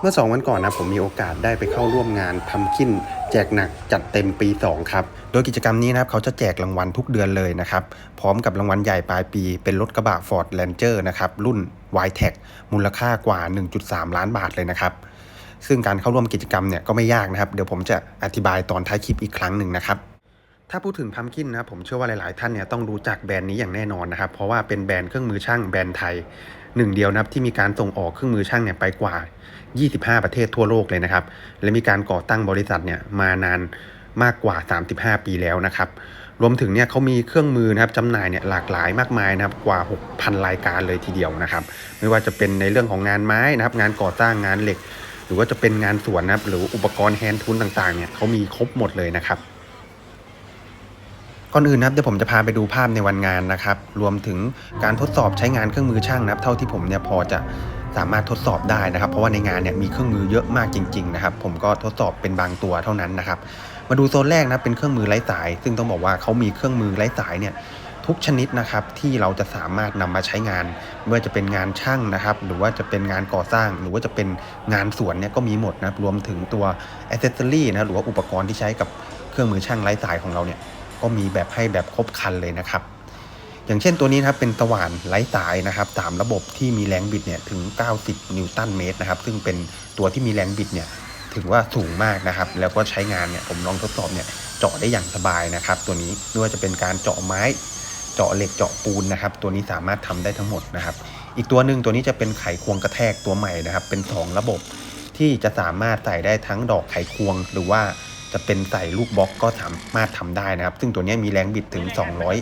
เมื่อ 2 วันก่อนนะผมมีโอกาสได้ไปเข้าร่วมงานพัมคินแจกหนักจัดเต็มปี 2 ครับ โดยกิจกรรมนี้นะครับเขาจะแจกรางวัลทุกเดือนเลยนะครับ พร้อมกับรางวัลใหญ่ปลายปี เป็นรถกระบะ Ford Ranger นะครับรุ่น y t e c มูลค่ากว่า 1.3 ล้านบาทเลยนะครับ ซึ่งการเข้าร่วมกิจกรรมเนี่ยก็ไม่ยากนะครับ เดี๋ยวผมจะอธิบายตอนท้ายคลิปอีกครั้งหนึ่งนะครับถ้าพูดถึงพัมคินนะผมเชื่อว่าหลาย ๆ ท่านเนี่ยต้องรู้จักแบรนด์นี้อย่างแน่นอนนะครับ เพราะว่าเป็นแบรนด์เครื่องมือช่างแบรนด์ไทย หนึ่งเดียวนะครับที่มีการส่งออกเครื่องมือช่างเนี่ยไปกว่า 25 ประเทศทั่วโลกเลยนะครับ และมีการก่อตั้งบริษัทเนี่ยมานานมากกว่า 35 ปีแล้วนะครับรวมถึงเนี่ยเขามีเครื่องมือนะครับจำหน่ายเนี่ยหลากหลายมากมายนะครับกว่า 6,000 รายการเลยทีเดียวนะครับ ไม่ว่าจะเป็นในเรื่องของงานไม้นะครับ งานก่อสร้างงานเหล็ก หรือว่าจะเป็นงานสวนนะครับ หรืออุปกรณ์แฮนด์ทูนต่างๆเนี่ยเขามีครบหมดเลยนะครับ ก่อนอื่นนะครับเดี๋ยวผมจะพาไปดูภาพในวันงานนะครับ รวมถึงการทดสอบใช้งานเครื่องมือช่างนะครับ เท่าที่ผมเนี่ยพอจะสามารถทดสอบได้นะครับ เพราะว่าในงานเนี่ยมีเครื่องมือเยอะมากจริง ๆ นะครับ ผมก็ทดสอบเป็นบางตัวเท่านั้นนะครับ มาดูโซนแรกนะเป็นเครื่องมือไร้สาย ซึ่งต้องบอกว่าเขามีเครื่องมือไร้สายเนี่ยทุกชนิดนะครับที่เราจะสามารถนำมาใช้งานไม่ว่าจะเป็นงานช่างนะครับ หรือว่าจะเป็นงานก่อสร้าง หรือว่าจะเป็นงานสวนเนี่ยก็มีหมดนะรวมถึงตัวอ c เซสซอรี่นะหรือว่าอุปกรณ์ที่ใช้กับเครื่องมือช่างไร้สายของเราเนี่ย ก็มีแบบให้แบบครบคันเลยนะครับ อย่างเช่นตัวนี้นะครับเป็นสว่านไร้สายนะครับตามระบบที่มีแรงบิดเนี่ยถึง 90 นิวตันเมตรนะครับ ซึ่งเป็นตัวที่มีแรงบิดเนี่ยถือว่าสูงมากนะครับ แล้วก็ใช้งานเนี่ยผมลองทดสอบเนี่ยเจาะได้อย่างสบายนะครับ ตัวนี้ไม่ว่าจะเป็นการเจาะไม้เจาะเหล็กเจาะปูนนะครับ ตัวนี้สามารถทำได้ทั้งหมดนะครับ อีกตัวหนึ่งตัวนี้จะเป็นไขควงกระแทกตัวใหม่นะครับ เป็น 2 ระบบที่จะสามารถใส่ได้ทั้งดอกไขควง หรือว่า จะเป็นใส่ลูกบล็อกก็สามารถทำได้นะครับ ซึ่งตัวนี้มีแรงบิดถึง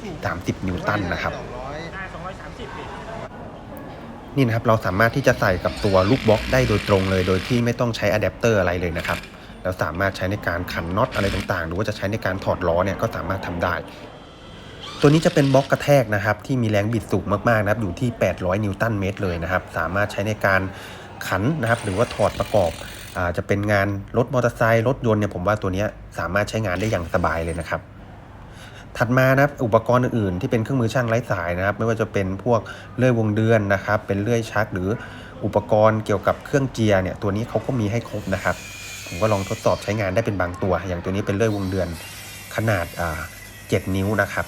230 นิวตันนะครับห้าสองร้อยสามสิบนี่นะครับเราสามารถที่จะใส่กับตัวลูกบล็อกได้โดยตรงเลย โดยที่ไม่ต้องใช้อะแดปเตอร์อะไรเลยนะครับเราสามารถใช้ในการขันน็อตอะไรต่างๆ หรือว่าจะใช้ในการถอดล้อเนี่ยก็สามารถทำได้ ตัวนี้จะเป็นบล็อกกระแทกนะครับที่มีแรงบิดสูงมากๆนะครับอยู่ที่ 800 นิวตันเมตรเลยนะครับ สามารถใช้ในการขันนะครับหรือว่าถอดประกอบ จะเป็นงานรถมอเตอร์ไซค์รถยนต์เนี่ยผมว่าตัวนี้สามารถใช้งานได้อย่างสบายเลยนะครับ ถัดมานะครับอุปกรณ์อื่นๆที่เป็นเครื่องมือช่างไร้สายนะครับ ไม่ว่าจะเป็นพวกเลื่อยวงเดือนนะครับ เป็นเลื่อยชักหรืออุปกรณ์เกี่ยวกับเครื่องเจียร์เนี่ยตัวนี้เขาก็มีให้ครบนะครับผมก็ลองทดสอบใช้งานได้เป็นบางตัว อย่างตัวนี้เป็นเลื่อยวงเดือนขนาดอ่า7นิ้วนะครับ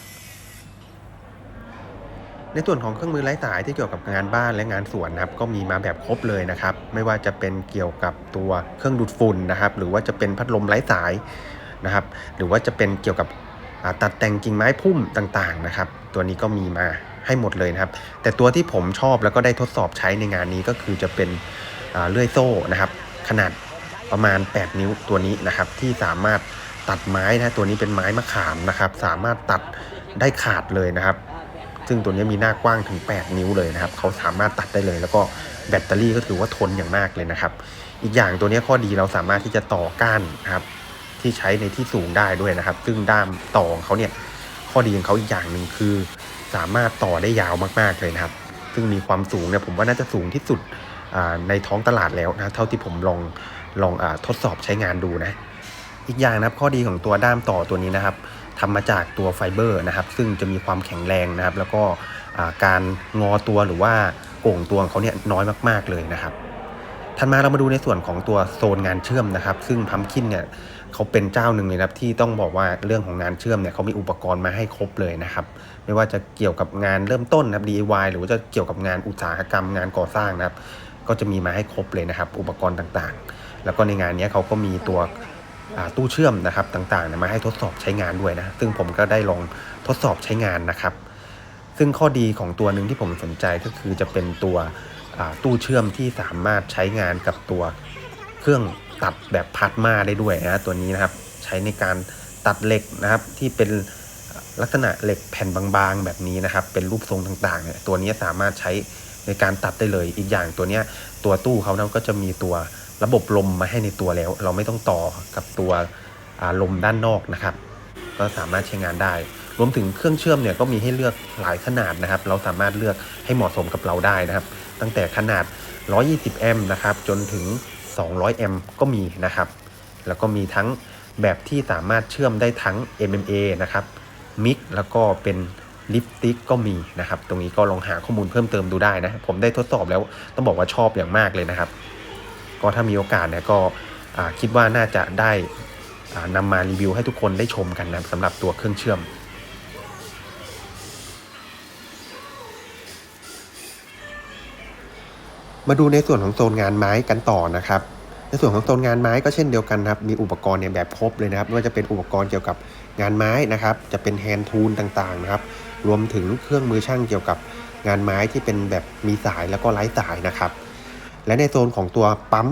ในส่วนของเครื่องมือไร้สายที่เกี่ยวกับงานบ้านและงานสวนนะครับก็มีมาแบบครบเลยนะครับ ไม่ว่าจะเป็นเกี่ยวกับตัวเครื่องดูดฝุ่นนะครับ หรือว่าจะเป็นพัดลมไร้สายนะครับ หรือว่าจะเป็นเกี่ยวกับตัดแต่งกิ่งไม้พุ่มต่างๆนะครับ ตัวนี้ก็มีมาให้หมดเลยนะครับ แต่ตัวที่ผมชอบแล้วก็ได้ทดสอบใช้ในงานนี้ก็คือจะเป็นเลื่อยโซ่นะครับ ขนาดประมาณ 8 นิ้วตัวนี้นะครับ ที่สามารถตัดไม้นะตัวนี้เป็นไม้มะขามนะครับ สามารถตัดได้ขาดเลยนะครับ ซึ่งตัวนี้มีหน้ากว้างถึง 8 นิ้วเลยนะครับเขาสามารถตัดได้เลย แล้วก็แบตเตอรี่ก็ถือว่าทนอย่างมากเลยนะครับ อีกอย่างตัวนี้ข้อดีเราสามารถที่จะต่อก้านนะครับที่ใช้ในที่สูงได้ด้วยนะครับ ซึ่งด้ามต่อของเขาเนี่ยข้อดีของเขาอีกอย่างหนึ่งคือ สามารถต่อได้ยาวมากๆเลยนะครับ ซึ่งมีความสูงเนี่ยผมว่าน่าจะสูงที่สุดในท้องตลาดแล้วนะเท่าที่ผมลองลองอทดสอบใช้งานดูนะ อีกอย่างนะครับข้อดีของตัวด้ามต่อตัวนี้นะครับ ทำมาจากตัวไฟเบอร์นะครับ ซึ่งจะมีความแข็งแรงนะครับ แล้วก็การงอตัวหรือว่าโก่งตัวของเขาเนี่ยน้อยมาก ๆเลยนะครับถัดมาเรามาดูในส่วนของตัวโซนงานเชื่อมนะครับ ซึ่งพัมคินเนี่ยเขาเป็นเจ้าหนึ่งเลยนะครับที่ต้องบอกว่าเรื่องของงานเชื่อมเนี่ยเขามีอุปกรณ์มาให้ครบเลยนะครับ ไม่ว่าจะเกี่ยวกับงานเริ่มต้นนะครับ DIY หรือว่าจะเกี่ยวกับงานอุตสาหกรรมงานก่อสร้างนะครับ ก็จะมีมาให้ครบเลยนะครับ อุปกรณ์ต่างๆ แล้วก็ในงานนี้เขาก็มีตัว ตู้เชื่อมนะครับต่างๆมาให้ทดสอบใช้งานด้วยนะ ซึ่งผมก็ได้ลองทดสอบใช้งานนะครับ ซึ่งข้อดีของตัวหนึ่งที่ผมสนใจก็คือจะเป็นตัวตู้เชื่อมที่สามารถใช้งานกับตัวเครื่องตัดแบบพลาสมาได้ด้วยนะตัวนี้นะครับใช้ในการตัดเหล็กนะครับที่เป็นลักษณะเหล็กแผ่นบางๆ แบบนี้นะครับ เป็นรูปทรงต่างๆเนี่ยตัวนี้สามารถใช้ในการตัดได้เลยอีกอย่างตัวเนี้ยตัวตู้เขานะก็จะมีตัว ระบบลมมาให้ในตัวแล้ว เราไม่ต้องต่อกับตัวลมด้านนอกนะครับ ก็สามารถใช้งานได้ รวมถึงเครื่องเชื่อมเนี่ยก็มีให้เลือกหลายขนาดนะครับ เราสามารถเลือกให้เหมาะสมกับเราได้นะครับ ตั้งแต่ขนาด 120 แอมป์นะครับ จนถึง 200 แอมป์ก็มีนะครับ แล้วก็มีทั้งแบบที่สามารถเชื่อมได้ทั้ง MMA นะครับมิกแล้วก็เป็นลิปสติกก็มีนะครับ ตรงนี้ก็ลองหาข้อมูลเพิ่มเติมดูได้นะ ผมได้ทดสอบแล้วต้องบอกว่าชอบอย่างมากเลยนะครับ ก็ถ้ามีโอกาสเนี่ยก็คิดว่าน่าจะได้นำมารีวิวให้ทุกคนได้ชมกันนะสำหรับตัวเครื่องเชื่อมมาดูในส่วนของโซนงานไม้กันต่อนะครับ ในส่วนของโซนงานไม้ก็เช่นเดียวกันครับ มีอุปกรณ์เนี่ยแบบครบเลยนะครับไม่ว่าจะเป็นอุปกรณ์เกี่ยวกับงานไม้นะครับ จะเป็นแฮนด์ทูลต่างๆนะครับ รวมถึงเครื่องมือช่างเกี่ยวกับงานไม้ที่เป็นแบบมีสายแล้วก็ไร้สายนะครับ และในโซนของตัวปั๊ม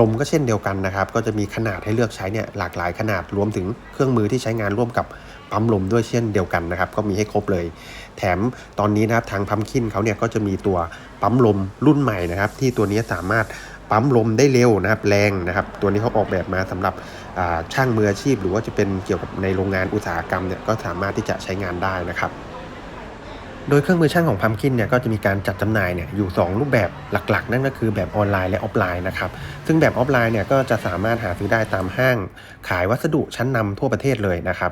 ลมก็เช่นเดียวกันนะครับ ก็จะมีขนาดให้เลือกใช้เนี่ยหลากหลายขนาดรวมถึงเครื่องมือที่ใช้งานร่วมกับปั๊มลมด้วยเช่นเดียวกันนะครับ ก็มีให้ครบเลย แถมตอนนี้นะครับทางพัมคินเขาเนี่ยก็จะมีตัวปั๊มลมรุ่นใหม่นะครับ ที่ตัวนี้สามารถปั๊มลมได้เร็วนะครับแรงนะครับ ตัวนี้เขาออกแบบมาสำหรับช่างมืออาชีพ หรือว่าจะเป็นเกี่ยวกับในโรงงานอุตสาหกรรมเนี่ยก็สามารถที่จะใช้งานได้นะครับ โดยเครื่องมือช่างของพัมคินเนี่ยก็จะมีการจัดจำหน่ายเนี่ยอยู่ 2 รูปแบบหลักๆ นั่นก็คือแบบออนไลน์และออฟไลน์นะครับซึ่งแบบออฟไลน์เนี่ยก็จะสามารถหาซื้อได้ตามห้าง ขายวัสดุชั้นนำทั่วประเทศเลยนะครับ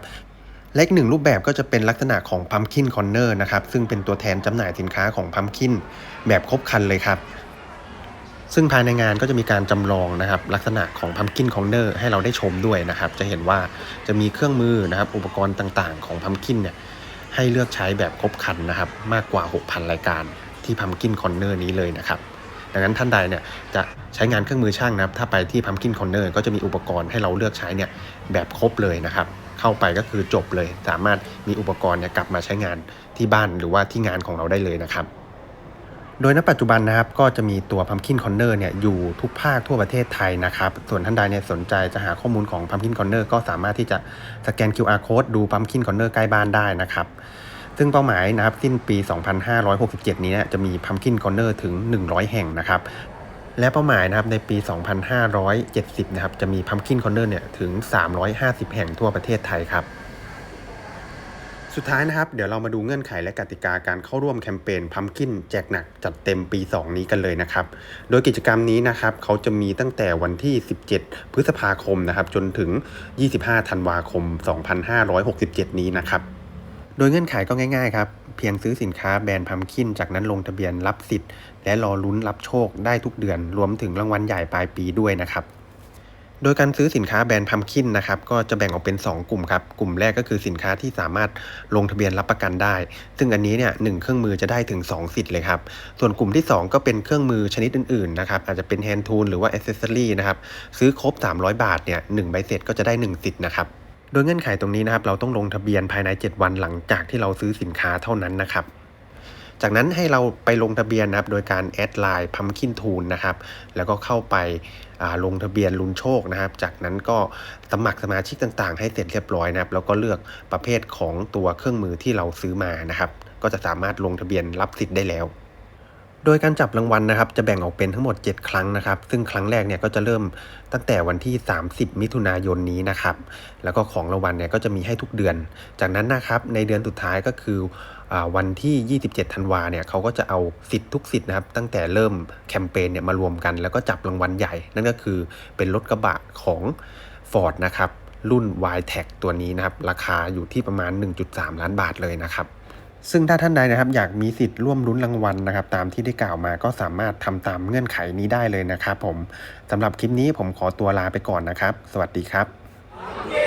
และอีกหนึ่งรูปแบบก็จะเป็นลักษณะของ Pumpkin Corner นะครับซึ่งเป็นตัวแทนจำหน่ายสินค้าของ Pumpkin แบบครบครันเลยครับซึ่งภายในงานก็จะมีการจำลองนะครับลักษณะของ Pumpkin Corner ให้เราได้ชมด้วยนะครับ จะเห็นว่าจะมีเครื่องมือนะครับอุปกรณ์ต่างๆ ของ Pumpkin เนี่ย ให้เลือกใช้แบบครบครันนะครับ มากกว่า 6,000 รายการที่พัมกินคอนเนอร์นี้เลยนะครับดังนั้นท่านใดเนี่ยจะใช้งานเครื่องมือช่างนะครับ ถ้าไปที่พัมกินคอนเนอร์ก็จะมีอุปกรณ์ให้เราเลือกใช้เนี่ยแบบครบเลยนะครับ เข้าไปก็คือจบเลย สามารถมีอุปกรณ์เนี่ยกลับมาใช้งานที่บ้านหรือว่าที่งานของเราได้เลยนะครับ โดยณปัจจุบันนะครับก็จะมีตัว Pumpkin Corner เนี่ยอยู่ทุกภาคทั่วประเทศไทยนะครับ ส่วนท่านใดเนี่ยสนใจจะหาข้อมูลของ Pumpkin Corner ก็สามารถที่จะสแกน QR Code ดู Pumpkin Corner ใกล้บ้านได้นะครับ ซึ่งเป้าหมายนะครับสิ้นปี 2567 นี้เนี่ยจะมี Pumpkin Corner ถึง 100 แห่งนะครับ และเป้าหมายนะครับในปี 2570 นะครับจะมี Pumpkin Corner เนี่ยถึง 350 แห่งทั่วประเทศไทยครับ สุดท้ายนะครับ เดี๋ยวเรามาดูเงื่อนไขและกติกาการเข้าร่วมแคมเปญ Pumpkin แจกหนักจัดเต็มปี 2 นี้กันเลยนะครับ โดยกิจกรรมนี้นะครับเขาจะมีตั้งแต่วันที่ 17 พฤษภาคมนะครับ จนถึง 25 ธันวาคม 2567 นี้นะครับ โดยเงื่อนไขก็ง่ายๆครับเพียงซื้อสินค้าแบรนด์พัมคินจากนั้นลงทะเบียนรับสิทธิ์ และรอลุ้นรับโชคได้ทุกเดือนรวมถึงรางวัลใหญ่ปลายปีด้วยนะครับ โดยการซื้อสินค้าแบรนด์พัมคินนะครับก็จะแบ่งออกเป็น 2 กลุ่มครับ กลุ่มแรกก็คือสินค้าที่สามารถลงทะเบียนรับประกันได้ ซึ่งอันนี้เนี่ยหนึ่งเครื่องมือจะได้ถึง 2 สิทธิ์เลยครับ ส่วนกลุ่มที่ 2 ก็เป็นเครื่องมือชนิดอื่นๆนะครับอาจจะเป็นแฮนด์ทูลหรือว่าอ c เซสซอรี่นะครับซื้อครบ 300 บาทเนี่ยหนึ่งใบเสร็จก็จะได้ 1 สิทธิ์นะครับโดยเงื่อนไขตรงนี้นะครับเราต้องลงทะเบียนภายใน 7 วันหลังจากที่เราซื้อสินค้าเท่านั้นนะครับ จากนั้นให้เราไปลงทะเบียนนะครับ โดยการแอดไลน์พัมคินทูนนะครับ แล้วก็เข้าไปลงทะเบียนลุ้นโชคนะครับ จากนั้นก็สมัครสมาชิกต่างๆ ให้เสร็จเรียบร้อยนะครับ แล้วก็เลือกประเภทของตัวเครื่องมือที่เราซื้อมานะครับ ก็จะสามารถลงทะเบียนรับสิทธิ์ได้แล้ว โดยการจับรางวัลนะครับ จะแบ่งออกเป็นทั้งหมด 7 ครั้งนะครับ ซึ่งครั้งแรกเนี่ยก็จะเริ่มตั้งแต่วันที่ 30 มิถุนายนนี้นะครับ แล้วก็ของรางวัลเนี่ยก็จะมีให้ทุกเดือน จากนั้นนะครับในเดือนสุดท้ายก็คืออวันที่ 27 ธันวาเนี่ยเขาก็จะเอาสิทธิ์ทุกสิทธิ์นะครับ ตั้งแต่เริ่มแคมเปญเนี่ยมารวมกัน แล้วก็จับรางวัลใหญ่ นั่นก็คือเป็นรถกระบะของ Ford นะครับรุ่น y t e c ตัวนี้นะครับ ราคาอยู่ที่ประมาณ 1.3 ล้านบาทเลยนะครับ ซึ่งถ้าท่านใดนะครับอยากมีสิทธิ์ร่วมลุ้นรางวัลนะครับ ตามที่ได้กล่าวมาก็สามารถทำตามเงื่อนไขนี้ได้เลยนะครับผมสำหรับคลิปนี้ผมขอตัวลาไปก่อนนะครับ สวัสดีครับ